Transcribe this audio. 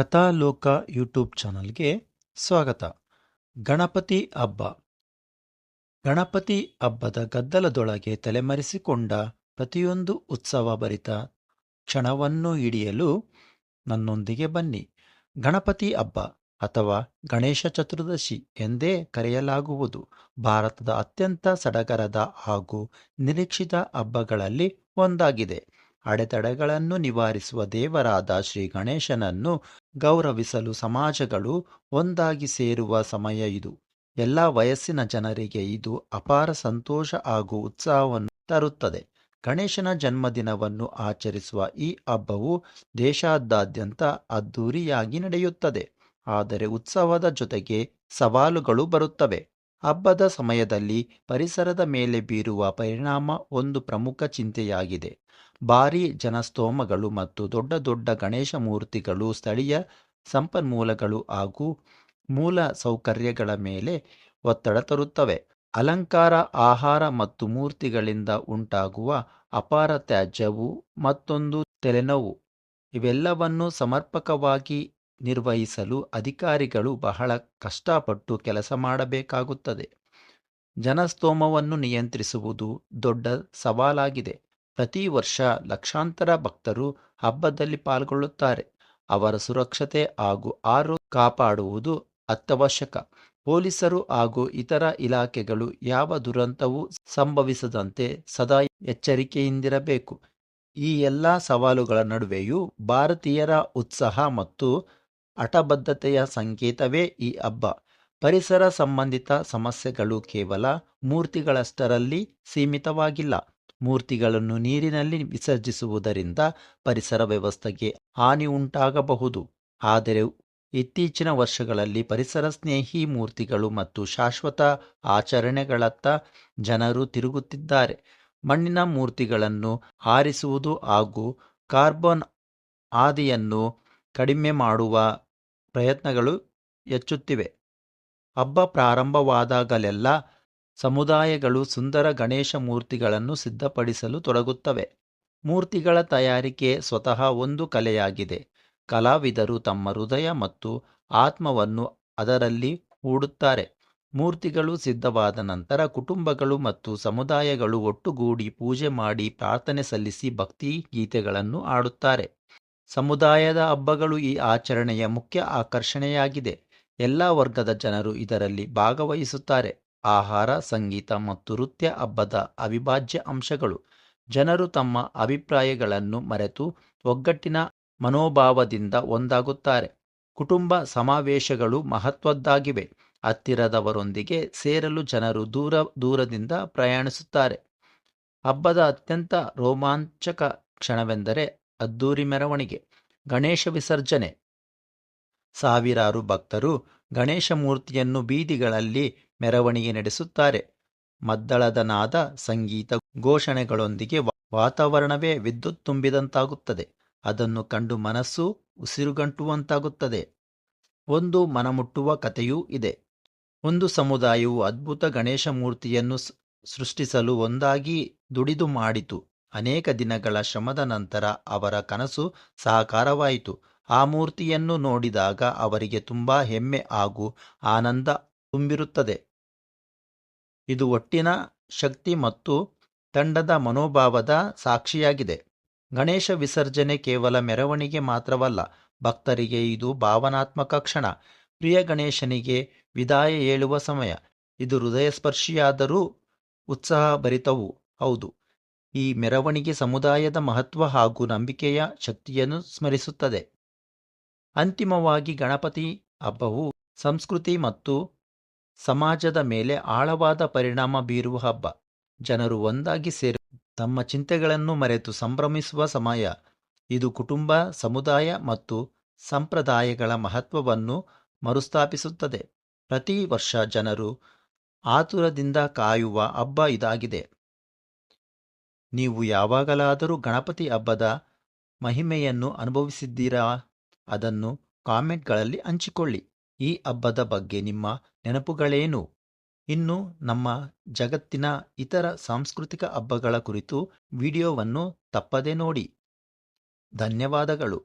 ಕಥಾಲೋಕ YouTube ಚಾನಲ್ಗೆ ಸ್ವಾಗತ. ಗಣಪತಿ ಹಬ್ಬ. ಗಣಪತಿ ಹಬ್ಬದ ಗದ್ದಲದೊಳಗೆ ತಲೆಮರೆಸಿಕೊಂಡ ಪ್ರತಿಯೊಂದು ಉತ್ಸವಭರಿತ ಕ್ಷಣವನ್ನು ಹಿಡಿಯಲು ನನ್ನೊಂದಿಗೆ ಬನ್ನಿ. ಗಣಪತಿ ಹಬ್ಬ ಅಥವಾ ಗಣೇಶ ಚತುರ್ದಶಿ ಎಂದೇ ಕರೆಯಲಾಗುವುದು. ಭಾರತದ ಅತ್ಯಂತ ಸಡಗರದ ಹಾಗೂ ನಿರೀಕ್ಷಿತ ಹಬ್ಬಗಳಲ್ಲಿ ಒಂದಾಗಿದೆ. ಅಡೆತಡೆಗಳನ್ನು ನಿವಾರಿಸುವ ದೇವರಾದ ಶ್ರೀ ಗಣೇಶನನ್ನು ಗೌರವಿಸಲು ಸಮಾಜಗಳು ಒಂದಾಗಿ ಸೇರುವ ಸಮಯ ಇದು. ಎಲ್ಲ ವಯಸ್ಸಿನ ಜನರಿಗೆ ಇದು ಅಪಾರ ಸಂತೋಷ ಹಾಗೂ ಉತ್ಸಾಹವನ್ನು ತರುತ್ತದೆ. ಗಣೇಶನ ಜನ್ಮದಿನವನ್ನು ಆಚರಿಸುವ ಈ ಹಬ್ಬವು ದೇಶಾದ್ಯಂತ ಅದ್ದೂರಿಯಾಗಿ ನಡೆಯುತ್ತದೆ. ಆದರೆ ಉತ್ಸವದ ಜೊತೆಗೆ ಸವಾಲುಗಳು ಬರುತ್ತವೆ. ಹಬ್ಬದ ಸಮಯದಲ್ಲಿ ಪರಿಸರದ ಮೇಲೆ ಬೀರುವ ಪರಿಣಾಮ ಒಂದು ಪ್ರಮುಖ ಚಿಂತೆಯಾಗಿದೆ. ಭಾರೀ ಜನಸ್ತೋಮಗಳು ಮತ್ತು ದೊಡ್ಡ ದೊಡ್ಡ ಗಣೇಶ ಮೂರ್ತಿಗಳು, ಸ್ಥಳೀಯ ಸಂಪನ್ಮೂಲಗಳು ಹಾಗೂ ಮೂಲ ಸೌಕರ್ಯಗಳ ಮೇಲೆ ಒತ್ತಡ ತರುತ್ತವೆ. ಅಲಂಕಾರ, ಆಹಾರ ಮತ್ತು ಮೂರ್ತಿಗಳಿಂದ ಉಂಟಾಗುವ ಅಪಾರ ತ್ಯಾಜ್ಯವು ಮತ್ತೊಂದು ತಲೆನೋವು. ಇವೆಲ್ಲವನ್ನು ಸಮರ್ಪಕವಾಗಿ ನಿರ್ವಹಿಸಲು ಅಧಿಕಾರಿಗಳು ಬಹಳ ಕಷ್ಟಪಟ್ಟು ಕೆಲಸ ಮಾಡಬೇಕಾಗುತ್ತದೆ. ಜನಸ್ತೋಮವನ್ನು ನಿಯಂತ್ರಿಸುವುದು ದೊಡ್ಡ ಸವಾಲಾಗಿದೆ. ಪ್ರತಿ ವರ್ಷ ಲಕ್ಷಾಂತರ ಭಕ್ತರು ಹಬ್ಬದಲ್ಲಿ ಪಾಲ್ಗೊಳ್ಳುತ್ತಾರೆ. ಅವರ ಸುರಕ್ಷತೆ ಹಾಗೂ ಆರೋಗ್ಯ ಕಾಪಾಡುವುದು ಅತ್ಯವಶ್ಯಕ. ಪೊಲೀಸರು ಹಾಗೂ ಇತರ ಇಲಾಖೆಗಳು ಯಾವ ದುರಂತವೂ ಸಂಭವಿಸದಂತೆ ಸದಾ ಎಚ್ಚರಿಕೆಯಿಂದಿರಬೇಕು. ಈ ಎಲ್ಲ ಸವಾಲುಗಳ ನಡುವೆಯೂ ಭಾರತೀಯರ ಉತ್ಸಾಹ ಮತ್ತು ಹಠಬದ್ಧತೆಯ ಸಂಕೇತವೇ ಈ ಹಬ್ಬ. ಪರಿಸರ ಸಂಬಂಧಿತ ಸಮಸ್ಯೆಗಳು ಕೇವಲ ಮೂರ್ತಿಗಳಷ್ಟರಲ್ಲಿ ಸೀಮಿತವಾಗಿಲ್ಲ. ಮೂರ್ತಿಗಳನ್ನು ನೀರಿನಲ್ಲಿ ವಿಸರ್ಜಿಸುವುದರಿಂದ ಪರಿಸರ ವ್ಯವಸ್ಥೆಗೆ ಹಾನಿ ಉಂಟಾಗಬಹುದು. ಆದರೆ ಇತ್ತೀಚಿನ ವರ್ಷಗಳಲ್ಲಿ ಪರಿಸರ ಸ್ನೇಹಿ ಮೂರ್ತಿಗಳು ಮತ್ತು ಶಾಶ್ವತ ಆಚರಣೆಗಳತ್ತ ಜನರು ತಿರುಗುತ್ತಿದ್ದಾರೆ. ಮಣ್ಣಿನ ಮೂರ್ತಿಗಳನ್ನು ಆರಿಸುವುದು ಹಾಗೂ ಕಾರ್ಬನ್ ಆದಿಯನ್ನು ಕಡಿಮೆ ಮಾಡುವ ಪ್ರಯತ್ನಗಳು ಹೆಚ್ಚುತ್ತಿವೆ. ಹಬ್ಬ ಪ್ರಾರಂಭವಾದಾಗಲೆಲ್ಲ ಸಮುದಾಯಗಳು ಸುಂದರ ಗಣೇಶ ಮೂರ್ತಿಗಳನ್ನು ಸಿದ್ಧಪಡಿಸಲು ತೊಡಗುತ್ತವೆ. ಮೂರ್ತಿಗಳ ತಯಾರಿಕೆ ಸ್ವತಃ ಒಂದು ಕಲೆಯಾಗಿದೆ. ಕಲಾವಿದರು ತಮ್ಮ ಹೃದಯ ಮತ್ತು ಆತ್ಮವನ್ನು ಅದರಲ್ಲಿ ಹೂಡುತ್ತಾರೆ. ಮೂರ್ತಿಗಳು ಸಿದ್ಧವಾದ ನಂತರ ಕುಟುಂಬಗಳು ಮತ್ತು ಸಮುದಾಯಗಳು ಒಟ್ಟುಗೂಡಿ ಪೂಜೆ ಮಾಡಿ ಪ್ರಾರ್ಥನೆ ಸಲ್ಲಿಸಿ ಭಕ್ತಿ ಗೀತೆಗಳನ್ನು ಹಾಡುತ್ತಾರೆ. ಸಮುದಾಯದ ಹಬ್ಬಗಳು ಈ ಆಚರಣೆಯ ಮುಖ್ಯ ಆಕರ್ಷಣೆಯಾಗಿದೆ. ಎಲ್ಲ ವರ್ಗದ ಜನರು ಇದರಲ್ಲಿ ಭಾಗವಹಿಸುತ್ತಾರೆ. ಆಹಾರ, ಸಂಗೀತ ಮತ್ತು ನೃತ್ಯ ಹಬ್ಬದ ಅವಿಭಾಜ್ಯ ಅಂಶಗಳು. ಜನರು ತಮ್ಮ ಅಭಿಪ್ರಾಯಗಳನ್ನು ಮರೆತು ಒಗ್ಗಟ್ಟಿನ ಮನೋಭಾವದಿಂದ ಒಂದಾಗುತ್ತಾರೆ. ಕುಟುಂಬ ಸಮಾವೇಶಗಳು ಮಹತ್ವದ್ದಾಗಿವೆ. ಹತ್ತಿರದವರೊಂದಿಗೆ ಸೇರಲು ಜನರು ದೂರ, ದೂರದಿಂದ ಪ್ರಯಾಣಿಸುತ್ತಾರೆ. ಹಬ್ಬದ ಅತ್ಯಂತ ರೋಮಾಂಚಕ ಕ್ಷಣವೆಂದರೆ ಅದ್ದೂರಿ ಮೆರವಣಿಗೆ, ಗಣೇಶ ವಿಸರ್ಜನೆ. ಸಾವಿರಾರು ಭಕ್ತರು ಗಣೇಶ ಮೂರ್ತಿಯನ್ನು ಬೀದಿಗಳಲ್ಲಿ ಮೆರವಣಿಗೆ ನಡೆಸುತ್ತಾರೆ. ಮದ್ದಳದ ನಾದ, ಸಂಗೀತ ಘೋಷಣೆಗಳೊಂದಿಗೆ ವಾತಾವರಣವೇ ವಿದ್ಯುತ್ ತುಂಬಿದಂತಾಗುತ್ತದೆ. ಅದನ್ನು ಕಂಡು ಮನಸ್ಸು ಉಸಿರುಗಂಟುವಂತಾಗುತ್ತದೆ. ಒಂದು ಮನಮುಟ್ಟುವ ಕಥೆಯೂ ಇದೆ. ಒಂದು ಸಮುದಾಯವು ಅದ್ಭುತ ಗಣೇಶ ಮೂರ್ತಿಯನ್ನು ಸೃಷ್ಟಿಸಲು ಒಂದಾಗಿ ದುಡಿದು ಮಾಡಿತು. ಅನೇಕ ದಿನಗಳ ಶ್ರಮದ ನಂತರ ಅವರ ಕನಸು ಸಾಕಾರವಾಯಿತು. ಆ ಮೂರ್ತಿಯನ್ನು ನೋಡಿದಾಗ ಅವರಿಗೆ ತುಂಬಾ ಹೆಮ್ಮೆ ಹಾಗೂ ಆನಂದ ತುಂಬಿರುತ್ತದೆ. ಇದು ಒಟ್ಟಿನ ಶಕ್ತಿ ಮತ್ತು ತಂಡದ ಮನೋಭಾವದ ಸಾಕ್ಷಿಯಾಗಿದೆ. ಗಣೇಶ ವಿಸರ್ಜನೆ ಕೇವಲ ಮೆರವಣಿಗೆ ಮಾತ್ರವಲ್ಲ, ಭಕ್ತರಿಗೆ ಇದು ಭಾವನಾತ್ಮಕ ಕ್ಷಣ. ಪ್ರಿಯ ಗಣೇಶನಿಗೆ ವಿದಾಯ ಹೇಳುವ ಸಮಯ. ಇದು ಹೃದಯಸ್ಪರ್ಶಿಯಾದರೂ ಉತ್ಸಾಹಭರಿತವೂ, ಹೌದು. ಈ ಮೆರವಣಿಗೆ ಸಮುದಾಯದ ಮಹತ್ವ ಹಾಗೂ ನಂಬಿಕೆಯ ಶಕ್ತಿಯನ್ನು ಸ್ಮರಿಸುತ್ತದೆ. ಅಂತಿಮವಾಗಿ ಗಣಪತಿ ಹಬ್ಬವು ಸಂಸ್ಕೃತಿ ಮತ್ತು ಸಮಾಜದ ಮೇಲೆ ಆಳವಾದ ಪರಿಣಾಮ ಬೀರುವ ಹಬ್ಬ. ಜನರು ಒಂದಾಗಿ ಸೇರಿ ತಮ್ಮ ಚಿಂತೆಗಳನ್ನು ಮರೆತು ಸಂಭ್ರಮಿಸುವ ಸಮಯ. ಇದು ಕುಟುಂಬ, ಸಮುದಾಯ ಮತ್ತು ಸಂಪ್ರದಾಯಗಳ ಮಹತ್ವವನ್ನು ಮರುಸ್ಥಾಪಿಸುತ್ತದೆ. ಪ್ರತಿ ವರ್ಷ ಜನರು ಆತುರದಿಂದ ಕಾಯುವ ಹಬ್ಬ ಇದಾಗಿದೆ. ನೀವು ಯಾವಾಗಲಾದರೂ ಗಣಪತಿ ಹಬ್ಬದ ಮಹಿಮೆಯನ್ನು ಅನುಭವಿಸಿದ್ದೀರಾ? ಅದನ್ನು ಕಾಮೆಂಟ್ಗಳಲ್ಲಿ ಹಂಚಿಕೊಳ್ಳಿ. ಈ ಹಬ್ಬದ ಬಗ್ಗೆ ನಿಮ್ಮ ನೆನಪುಗಳೇನು? ಇನ್ನು ನಮ್ಮ ಜಗತ್ತಿನ ಇತರ ಸಾಂಸ್ಕೃತಿಕ ಹಬ್ಬಗಳ ಕುರಿತು ವಿಡಿಯೋವನ್ನು ತಪ್ಪದೆ ನೋಡಿ. ಧನ್ಯವಾದಗಳು.